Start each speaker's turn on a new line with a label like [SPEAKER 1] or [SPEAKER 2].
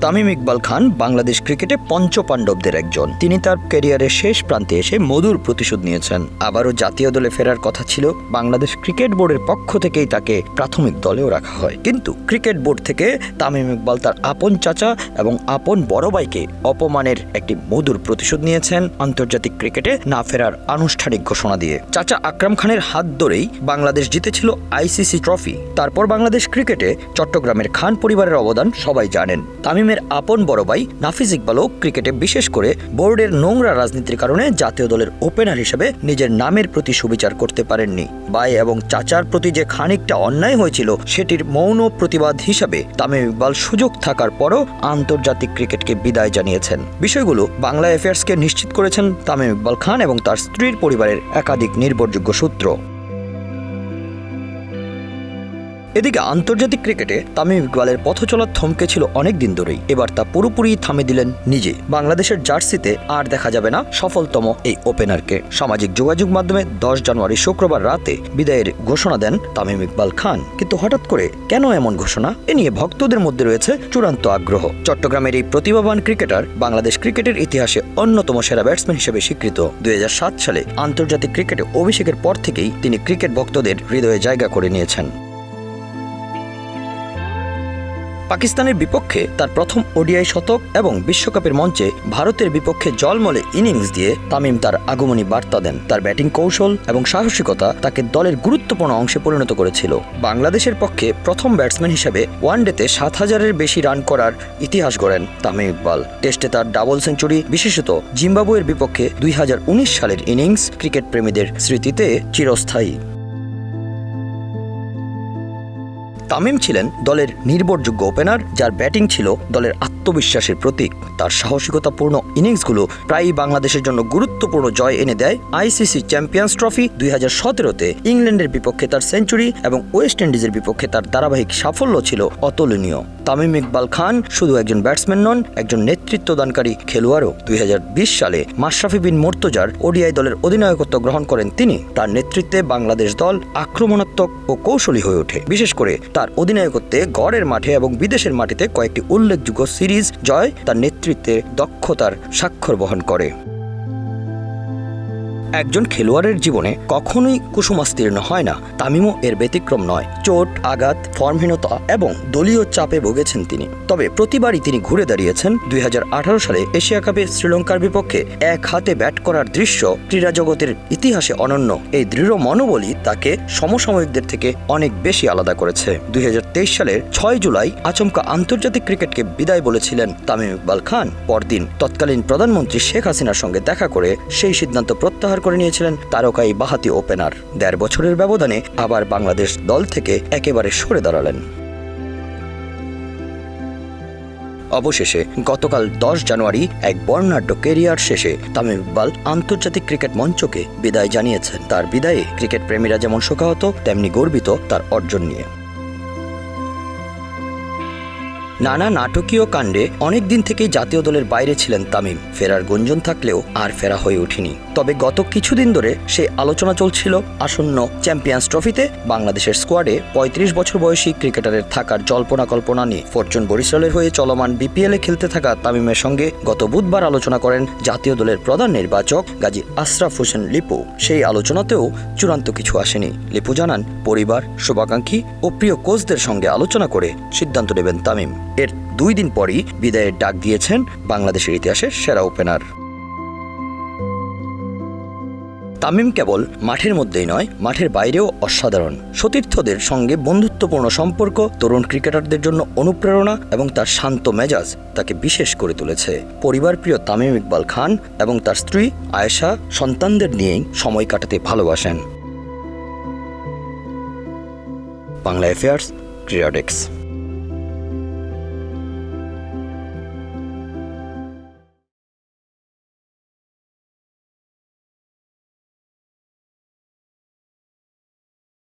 [SPEAKER 1] তামিম ইকবাল খান বাংলাদেশ ক্রিকেটে পঞ্চপাণ্ডবদের একজন। তিনি তার ক্যারিয়ারের শেষ প্রান্তে এসে মধুর প্রতিশোধ নিয়েছেন। আবারও জাতীয় দলে ফেরার কথা ছিল। বাংলাদেশ ক্রিকেট বোর্ডের পক্ষ থেকেই তাকে প্রাথমিক দলেও রাখা হয়। কিন্তু ক্রিকেট বোর্ড থেকে তামিম ইকবাল তার আপন চাচা এবং আপন বড় ভাইকে অপমানের একটি মধুর প্রতিশোধ নিয়েছেন আন্তর্জাতিক ক্রিকেটে না ফেরার আনুষ্ঠানিক ঘোষণা দিয়ে। চাচা আকরাম খানের হাত ধরেই বাংলাদেশ জিতেছিল আইসিসি ট্রফি। তারপর বাংলাদেশ ক্রিকেটে চট্টগ্রামের খান পরিবারের অবদান সবাই জানেন। তামিমের আপন বড় ভাই নাফিজ ইকবালও ক্রিকেটে বিশেষ করে বোর্ডের নোংরা রাজনীতির কারণে জাতীয় দলের ওপেনার হিসেবে নিজের নামের প্রতি সুবিচার করতে পারেননি। ভাই এবং চাচার প্রতি যে খানিকটা অন্যায় হয়েছিল, সেটির মৌন প্রতিবাদ হিসাবে তামিম ইকবাল সুযোগ থাকার পরও আন্তর্জাতিক ক্রিকেটকে বিদায় জানিয়েছেন। বিষয়গুলো বাংলা অ্যাফেয়ার্সকে নিশ্চিত করেছেন তামিম ইকবাল খান এবং তার স্ত্রীর পরিবারের একাধিক নির্ভরযোগ্য সূত্র। এদিকে আন্তর্জাতিক ক্রিকেটে তামিম ইকবালের পথ চলার থমকে ছিল অনেক দিন ধরেই। এবার তা পুরোপুরি থামে দিলেন নিজে। বাংলাদেশের জার্সিতে আর দেখা যাবে না সফলতম এই ওপেনারকে। সামাজিক যোগাযোগ মাধ্যমে দশ জানুয়ারি শুক্রবার রাতে বিদায়ের ঘোষণা দেন তামিম ইকবাল খান। কিন্তু হঠাৎ করে কেন এমন ঘোষণা? এ নিয়ে ভক্তদের মধ্যে রয়েছে চূড়ান্ত আগ্রহ। চট্টগ্রামের এই প্রতিভাবান ক্রিকেটার বাংলাদেশ ক্রিকেটের ইতিহাসে অন্যতম সেরা ব্যাটসম্যান হিসেবে স্বীকৃত। দুই হাজার সাত সালে আন্তর্জাতিক ক্রিকেটে অভিষেকের পর থেকেই তিনি ক্রিকেট ভক্তদের হৃদয়ে জায়গা করে নিয়েছেন। পাকিস্তানের বিপক্ষে তার প্রথম ওডিআই শতক এবং বিশ্বকাপের মঞ্চে ভারতের বিপক্ষে জলমলে ইনিংস দিয়ে তামিম তার আগমনী বার্তা দেন। তার ব্যাটিং কৌশল এবং সাহসিকতা তাকে দলের গুরুত্বপূর্ণ অংশে পরিণত করেছিল। বাংলাদেশের পক্ষে প্রথম ব্যাটসম্যান হিসেবে ওয়ানডেতে সাত হাজারের বেশি রান করার ইতিহাস গড়েন তামিম ইকবাল। টেস্টে তার ডাবল সেঞ্চুরি, বিশেষত জিম্বাবুয়ের বিপক্ষে দুই হাজার উনিশ সালের ইনিংস ক্রিকেট প্রেমীদের স্মৃতিতে চিরস্থায়ী। তামিম ছিলেন দলের নির্ভরযোগ্য ওপেনার, যার ব্যাটিং ছিল দলের আত্মবিশ্বাসের প্রতীক। তার সাহসিকতাপূর্ণ ইনিংসগুলো প্রায়ই বাংলাদেশের জন্য গুরুত্বপূর্ণ জয় এনে দেয় আইসিসি চ্যাম্পিয়ন্স ট্রফি দুই হাজার সতেরোতে। ইংল্যান্ডের বিপক্ষে তার সেঞ্চুরি এবং ওয়েস্ট ইন্ডিজের বিপক্ষে তার ধারাবাহিক সাফল্য ছিল অতুলনীয়। তামিম ইকবাল খান শুধু একজন ব্যাটসম্যান নন, একজন নেতৃত্বদানকারী খেলোয়াড়ও। দুই হাজার বিশ সালে মাশরাফি বিন মোর্তজার ওডিআই দলের অধিনায়কত্ব গ্রহণ করেন তিনি। তার নেতৃত্বে বাংলাদেশ দল আক্রমণাত্মক ও কৌশলী হয়ে ওঠে। বিশেষ করে তার অধিনায়কত্বে গড়ের মাঠে এবং বিদেশের মাটিতে কয়েকটি উল্লেখযোগ্য সিরিজ জয় তার নেতৃত্বে দক্ষতার স্বাক্ষর বহন করে। একজন খেলোয়াড়ের জীবনে কখনোই কুসুমাস্তীর্ণ হয় না। তামিমও এর ব্যতিক্রম নয়। চোট, আঘাত, ফর্মহীনতা এবং দলীয় চাপে ভুগেছেন তিনি। তবে প্রতিবারই তিনি ঘুরে দাঁড়িয়েছেন দুই হাজার আঠারো সালে এশিয়া কাপে শ্রীলঙ্কার বিপক্ষে এক হাতে ব্যাট করার দৃশ্য ক্রীড়া জগতের ইতিহাসে অনন্য। এই দৃঢ় মনোবলই তাকে সমসাময়িকদের থেকে অনেক বেশি আলাদা করেছে। দুই হাজার তেইশ সালের ছয় জুলাই আচমকা আন্তর্জাতিক ক্রিকেটকে বিদায় বলেছিলেন তামিম ইকবাল খান। পরদিন তৎকালীন প্রধানমন্ত্রী শেখ হাসিনার সঙ্গে দেখা করে সেই সিদ্ধান্ত প্রত্যাহার করে নিয়েছিলেন তারকাই বাহাতি ওপেনার। দেড় বছরের ব্যবধানে আবার বাংলাদেশ দল থেকে একেবারে সরে দাঁড়ালেন। অবশেষে গতকাল দশ জানুয়ারি এক বর্ণাঢ্য কেরিয়ার শেষে তামিম ইকবাল আন্তর্জাতিক ক্রিকেট মঞ্চকে বিদায় জানিয়েছেন। তার বিদায়ে ক্রিকেট প্রেমীরা যেমন শোকাহত, তেমনি গর্বিত তার অর্জন নিয়ে। নানা নাটকীয় কাণ্ডে অনেক দিন থেকেই জাতীয় দলের বাইরে ছিলেন তামিম। ফেরার গুঞ্জন থাকলেও আর ফেরা হয়ে ওঠেনি। তবে গত কিছুদিন ধরে সে আলোচনা চলছিল আসন্ন চ্যাম্পিয়ন্স ট্রফিতে। বাংলাদেশের স্কোয়াডে ৩৫ বছর বয়সী ক্রিকেটারের থাকার জল্পনা কল্পনা নিয়ে ফরচুন বরিশালের হয়ে চলমান বিপিএলে খেলতে থাকা তামিমের সঙ্গে গত বুধবার আলোচনা করেন জাতীয় দলের প্রধান নির্বাচক গাজী আশরাফ হোসেন লিপু। সেই আলোচনাতেও চূড়ান্ত কিছু আসেনি। লিপু জানান, পরিবার, শুভাকাঙ্ক্ষী ও প্রিয় কোচদের সঙ্গে আলোচনা করে সিদ্ধান্ত নেবেন তামিম। এর দুই দিন পরই বিদায়ের ডাক দিয়েছেন বাংলাদেশের ইতিহাসের সেরা ওপেনার। তামিম কেবল মাঠের মধ্যেই নয়, মাঠের বাইরেও অসাধারণ। সতীর্থদের সঙ্গে বন্ধুত্বপূর্ণ সম্পর্ক, তরুণ ক্রিকেটারদের জন্য অনুপ্রেরণা এবং তার শান্ত মেজাজ তাকে বিশেষ করে তুলেছে। পরিবার প্রিয় তামিম ইকবাল খান এবং তার স্ত্রী আয়েশা সন্তানদের নিয়েই সময় কাটাতে ভালোবাসেন। বাংলা অ্যাফেয়ার্স ক্রিয়াডেক্স।